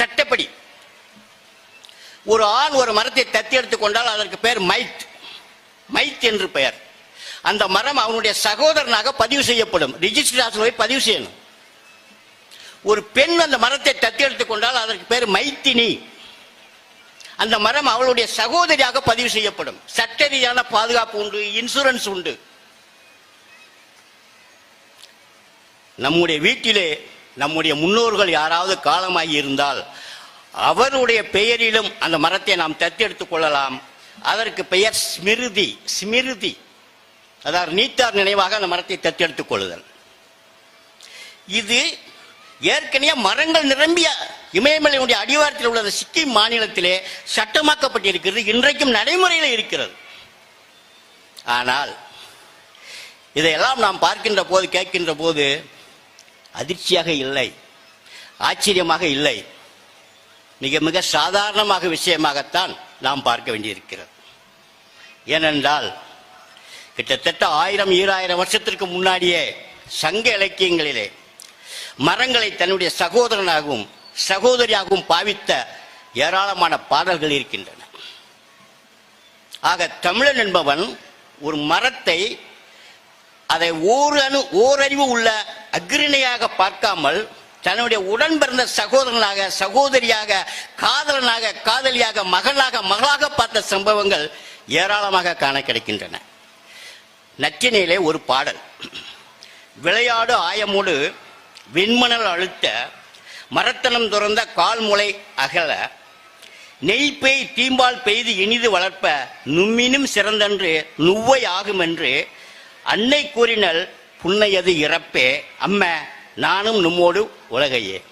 சட்டப்படி. ஒரு ஆண் ஒரு மரத்தை தத்தி எடுத்துக் கொண்டால் அதற்கு பெயர் மைத். மைத் என்று பெயர். அந்த மரம் அவனுடைய சகோதரனாக பதிவு செய்யப்படும். ரிஜிஸ்டர் ஆஃபீஸில் போய் பதிவு செய்யணும். ஒரு பெண் அந்த மரத்தை தத்தி எடுத்துக் கொண்டால் அதற்கு பேர் மைத்தினி. அந்த மரம் அவளுடைய சகோதரியாக பதிவு செய்யப்படும். சட்ட ரீதியான பாதுகாப்பு உண்டு இன்சூரன்ஸ் உண்டு. நம்முடைய வீட்டிலே நம்முடைய முன்னோர்கள் யாராவது காலமாகி இருந்தால் அவருடைய பெயரிலும் அந்த மரத்தை நாம் தத்தெடுத்துக் கொள்ளலாம். அதற்கு பெயர் ஸ்மிருதி ஸ்மிருதி. அதாவது நீத்தார் நினைவாக அந்த மரத்தை தத்தெடுத்துக் கொள்ளுதல். இது ஏற்கனவே மரங்கள் நிரம்பிய இமயமலையுடைய அடிவாரத்தில் உள்ள சிக்கிம் மாநிலத்திலே சட்டமாக்கப்பட்டிருக்கிறது. இன்றைக்கும் நடைமுறையில் இருக்கிறது. ஆனால் இதையெல்லாம் நாம் பார்க்கின்ற போது கேட்கின்ற போது அதிர்ச்சியாக இல்லை. ஆச்சரியமாக இல்லை. மிக மிக சாதாரணமாக விஷயமாகத்தான் நாம் பார்க்க வேண்டியிருக்கிறது. ஏனென்றால் கிட்டத்தட்ட ஆயிரம் ஈராயிரம் வருஷத்திற்கு முன்னாடியே சங்க இலக்கியங்களிலே மரங்களை தன்னுடைய சகோதரனாகவும் சகோதரியாகவும் பாவித்த ஏராளமான பாடல்கள் இருக்கின்றன. ஆக தமிழன் என்பவன் ஒரு மரத்தை அதை ஓர் அணு ஓரறிவு உள்ள அக்ரிணையாக பார்க்காமல் தன்னுடைய உடன் பிறந்த சகோதரனாக சகோதரியாக காதலனாக காதலியாக மகனாக மகளாக பார்த்த சம்பவங்கள் ஏராளமாக காண கிடைக்கின்றன. நற்றினையிலே ஒரு பாடல். விளையாடு ஆயமோடு விண்மணல் அழுத்த மரத்தனம் துறந்த கால்முளை அகல நெய் பேய் தீம்பால் பெய்து இனிது வளர்ப்ப நும்மினும் சிறந்தன்று நுவ்வை ஆகுமென்று அன்னை கூறினல் புன்னையது இறப்பே. அம்ம நானும் நம்மோடு உலகையே.